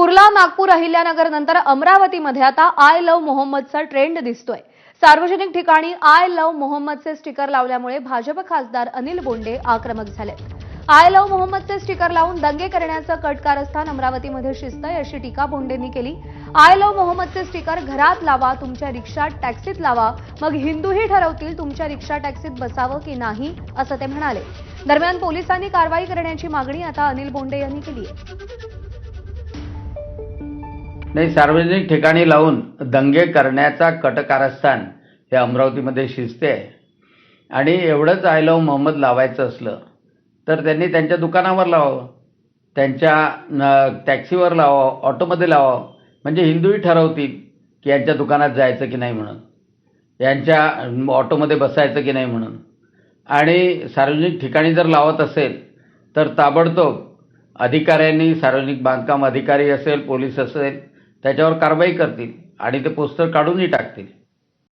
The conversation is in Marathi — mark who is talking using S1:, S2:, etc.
S1: कुर्ला नागपूर अहिल्यानगर नंतर अमरावतीमध्ये आता आय लव्ह मोहम्मदचा ट्रेंड दिसतोय. सार्वजनिक ठिकाणी आय लव्ह मोहम्मदचे स्टिकर लावल्यामुळे भाजप खासदार अनिल बोंडे आक्रमक झाले. आय लव्ह मोहम्मदचे स्टिकर लावून दंगे करण्याचं कट कारस्थान अमरावतीमध्ये शिजतंय अशी टीका बोंडेंनी केली. आय लव्ह मोहम्मदचे स्टिकर घरात लावा तुमच्या रिक्षात टॅक्सीत लावा मग हिंदूही ठरवतील तुमच्या रिक्षा टॅक्सीत बसावं की नाही असं ते म्हणाले. दरम्यान पोलिसांनी कारवाई करण्याची मागणी आता अनिल बोंडे यांनी केली आहे
S2: नाही सार्वजनिक ठिकाणी लावून दंगे करण्याचा कटकारस्थान हे अमरावतीमध्ये शिजते आहे आणि एवढंच आय लव मोहम्मद लावायचं असलं तर त्यांनी त्यांच्या दुकानावर लावावं त्यांच्या टॅक्सीवर लावावं ऑटोमध्ये लावावं. म्हणजे हिंदूही ठरवतील की यांच्या दुकानात जायचं की नाही म्हणून यांच्या ऑटोमध्ये बसायचं की नाही म्हणून. आणि सार्वजनिक ठिकाणी जर लावत असेल तर ताबडतोब अधिकाऱ्यांनी सार्वजनिक बांधकाम अधिकारी असेल पोलीस असेल त्याच्यावर कारवाई करतील आणि ते पोस्टर काढूनही टाकतील.